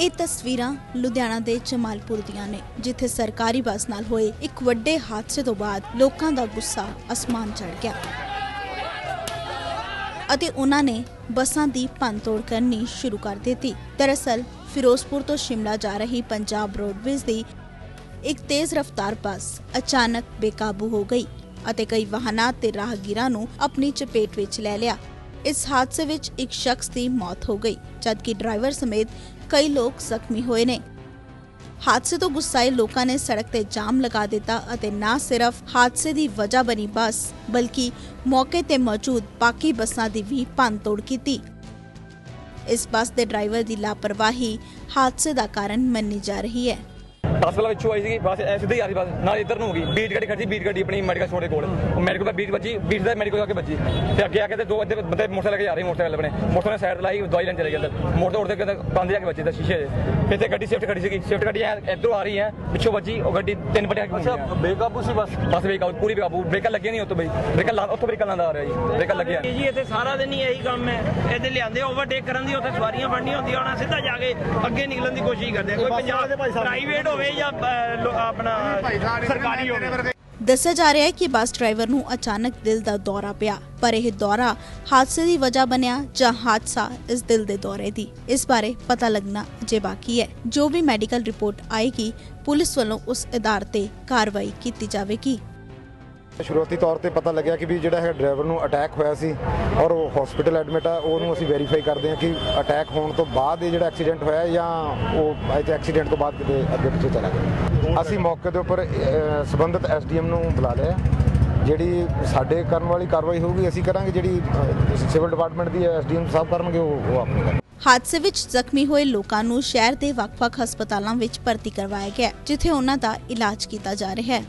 ਇਹ ਤਸਵੀਰਾਂ ਲੁਧਿਆਣਾ ਦੇ ਜਮਾਲਪੁਰ ਦੀਆਂ ਨੇ, ਜਿੱਥੇ ਸਰਕਾਰੀ ਬੱਸ ਨਾਲ ਹੋਏ ਇੱਕ ਵੱਡੇ ਹਾਦਸੇ ਤੋਂ ਬਾਅਦ ਲੋਕਾਂ ਦਾ ਗੁੱਸਾ ਅਸਮਾਨ ਚੜ ਗਿਆ। ਅਤੇ ਉਹਨਾਂ ਨੇ ਬੱਸਾਂ ਦੀ ਭੰਨਤੋੜ ਕਰਨੀ ਸ਼ੁਰੂ ਕਰ ਦਿੱਤੀ। ਦਰਅਸਲ, ਫਿਰੋਜ਼ਪੁਰ ਤੋਂ ਸ਼ਿਮਲਾ ਜਾ ਰਹੀ ਪੰਜਾਬ ਰੋਡਵੇਜ਼ ਦੀ ਇੱਕ ਤੇਜ਼ ਰਫ਼ਤਾਰ ਬੱਸ ਅਚਾਨਕ ਬੇਕਾਬੂ ਹੋ ਗਈ ਅਤੇ ਕਈ ਵਾਹਨਾਂ ਤੇ ਰਾਹਗੀਰਾਂ ਨੂੰ ਆਪਣੀ ਚਪੇਟ ਵਿੱਚ ਲੈ ਲਿਆ। ਇਸ ਹਾਦਸੇ ਵਿੱਚ ਇੱਕ ਸ਼ਖਸ ਦੀ ਮੌਤ ਹੋ ਗਈ, ਜਦਕਿ ਡਰਾਈਵਰ ਸਮੇਤ ਕਈ ਲੋਕ ਜ਼ਖਮੀ ਹੋਏ ਨੇ। ਹਾਦਸੇ ਤੋਂ ਗੁੱਸਾਏ ਲੋਕਾਂ ਨੇ ਸੜਕ ਤੇ ਜਾਮ ਲਗਾ ਦਿੱਤਾ ਅਤੇ ਨਾ ਸਿਰਫ ਹਾਦਸੇ ਦੀ ਵਜ੍ਹਾ ਬਣੀ ਬੱਸ, ਬਲਕਿ ਮੌਕੇ ਤੇ ਮੌਜੂਦ ਬਾਕੀ ਬੱਸਾਂ ਦੀ ਵੀ ਭੰਨਤੋੜ ਕੀਤੀ। ਇਸ ਬੱਸ ਦੇ ਡਰਾਈਵਰ ਦੀ ਲਾਪਰਵਾਹੀ ਹਾਦਸੇ ਦਾ ਕਾਰਨ ਮੰਨੀ ਜਾ ਰਹੀ ਹੈ। ਬੱਸ ਵਾਲਾ ਵਿੱਚੋਂ ਆਈ ਸੀ ਬਸ ਐ ਸਿੱਧੀ ਆ ਰਹੀ ਬਸ। ਨਾਲ ਇੱਧਰ ਨੂੰ ਹੋ ਗਈ। ਬੀਟ ਗੱਡੀ ਖੜੀ ਸੀ, ਬੀਟ ਗੱਡੀ ਆਪਣੀ ਮੈਡੀਕਲ ਸਟੋਰ ਦੇ ਕੋਲ। ਉਹ ਮੈਡੀਕਲ ਦਾ ਬੀਟ ਵੱਜੀ ਬੀਟ ਦਾ ਮੈਡੀਕਲ ਜਾ ਕੇ ਵੱਜੀ। ਤੇ ਅੱਗੇ ਆ ਕੇ ਤੇ ਦੋ ਅੱਧੇ ਬੰਦੇ ਮੋਟਰਸਾਈਕਲ ਜਾ ਕੇ ਰਹੇ ਮੋਟਰਸਾਈਕਲ ਆਪਣੇ। ਮੋਟਰਸਾਈਕਲ ਸਾਈਡ ਲਾਈ ਦਵਾਈ ਲੈਣ ਚਲੇ ਗਏ ਅੰਦਰ ਮੋਟਰ ਉੜਦੇ ਕਿਤੇ ਬੰਦ ਜਾ ਕੇ ਵੱਜੇ ਦਾ ਸ਼ੀਸ਼ੇ ਦੇ। ਫਿਰ ਤੇ ਗੱਡੀ ਸ਼ਿਫਟ ਖੜੀ ਸੀਗੀ। ਸ਼ਿਫਟ ਗੱਡੀ ਐ ਇੱਧਰੋਂ ਆ ਰਹੀ ਹੈ ਪਿੱਛੋਂ ਵੱਜੀ ਉਹ ਗੱਡੀ ਤਿੰਨ ਵਟੇ ਅੱਛਾ ਬੇਕਾਬੂ ਸੀ ਬਸ? ਬਸ ਬੇਕਾਬੂ ਪੂਰੀ ਬੇਕਾਬੂ ਬ੍ਰੇਕਾਂ ਲੱਗੀਆਂ ਨਹੀਂ ਉੱਤੋਂ ਬਈ। ਬ੍ਰੇਕਾਂ ਲਾ ਉੱਥੋਂ ਬ੍ਰੇਕਾਂ ਲਾਉਂਦਾ ਆ ਰਿਹਾ ਜੀ ਬ੍ਰੇਕਾਂ ਲੱਗੀਆਂ ਜੀ ਇੱਥੇ ਸਾਰਾ ਦਿਨ ਹੀ ਇਹੀ ਕੰਮ ਹੈ ਇਹਦੇ ਲਿਆਂਦੇ ਓਵਰਟੇਕ ਕਰਨ ਦੀ ਉੱਥੇ ਸਵਾਰੀਆਂ ਫੜਨੀਆਂ ਹੁੰਦੀਆਂ ਉਹਨਾਂ ਸਿੱਧਾ ਜਾ ਕੇ ਅੱਗੇ ਨਿਕਲਣ ਦੀ ਕੋਸ਼ਿਸ਼ ਕਰਦੇ ਆ। ਕੋਈ ਪੰਜਾਬ ਪ੍ਰਾਈਵੇਟ ਹੋਵੇ ਜਾਂ ਆਪਣਾ ਸਰਕਾਰੀ ਹੋਵੇ। ਦੱਸਿਆ ਜਾ ਰਿਹਾ ਹੈ ਕਿ ਬੱਸ ਡਰਾਈਵਰ ਨੂੰ ਅਚਾਨਕ ਦਿਲ ਦਾ ਦੌਰਾ ਪਿਆ, ਪਰ ਇਹ ਦੌਰਾ ਹਾਦਸੇ ਦੀ ਵਜ੍ਹਾ ਬਣਿਆ ਜਾਂ ਹਾਦਸਾ ਇਸ ਦਿਲ ਦੇ ਦੌਰੇ ਦੀ? ਇਸ ਬਾਰੇ ਪਤਾ ਲੱਗਣਾ ਅਜੇ ਬਾਕੀ ਹੈ। ਜੋ ਵੀ ਮੈਡੀਕਲ ਰਿਪੋਰਟ ਆਏਗੀ, ਪੁਲਿਸ ਵੱਲੋਂ ਉਸ ਆਧਾਰ ਤੇ ਕਾਰਵਾਈ ਕੀਤੀ ਜਾਵੇਗੀ। ਸ਼ੁਰੂਆਤੀ ਤੌਰ ਤੇ ਪਤਾ ਲੱਗਿਆ ਕਿ ਵੀ ਜਿਹੜਾ ਹੈ ਡਰਾਈਵਰ ਨੂੰ ਅਟੈਕ ਹੋਇਆ ਸੀ ਔਰ ਉਹ ਹਸਪੀਟਲ ਐਡਮਿਟ ਆ, ਉਹਨੂੰ ਅਸੀਂ ਵੈਰੀਫਾਈ ਕਰਦੇ ਹਾਂ ਕਿ ਅਟੈਕ ਹੋਣ ਤੋਂ ਬਾਅਦ ਇਹ ਜਿਹੜਾ ਐਕਸੀਡੈਂਟ ਹੋਇਆ ਜਾਂ ਉਹ ਐਕਸੀਡੈਂਟ ਤੋਂ ਬਾਅਦ ਕਿਤੇ ਅੱਗੇ ਪਿੱਛੇ ਚਲਾ ਗਿਆ। ਅਸੀਂ ਮੌਕੇ ਦੇ ਉੱਪਰ ਅਹ, ਐਸਡੀਐਮ ਨੂੰ ਬੁਲਾ ਲਿਆ। ਜਿਹੜੀ ਸਾਡੇ ਕਰਨ ਵਾਲੀ ਕਾਰਵਾਈ ਹੋਊਗੀ ਅਸੀਂ ਕਰਾਂਗੇ। ਜਿਹੜੀ ਸਿਵਲ ਡਿਪਾਰਟਮੈਂਟ ਦੀ ਐਸਡੀਐਮ ਸਾਹਿਬ ਕਰਨਗੇ ਉਹ ਉਹ ਹਾਦਸੇ ਵਿੱਚ ਜ਼ਖਮੀ ਹੋਏ ਲੋਕਾਂ ਨੂੰ ਸ਼ਹਿਰ ਦੇ ਵੱਖ-ਵੱਖ ਹਸਪਤਾਲਾਂ ਵਿੱਚ ਭਰਤੀ ਕਰਵਾਇਆ ਗਿਆ ਹੈ, ਜਿੱਥੇ ਉਹਨਾਂ ਦਾ ਇਲਾਜ ਕੀਤਾ ਜਾ ਰਿਹਾ ਹੈ।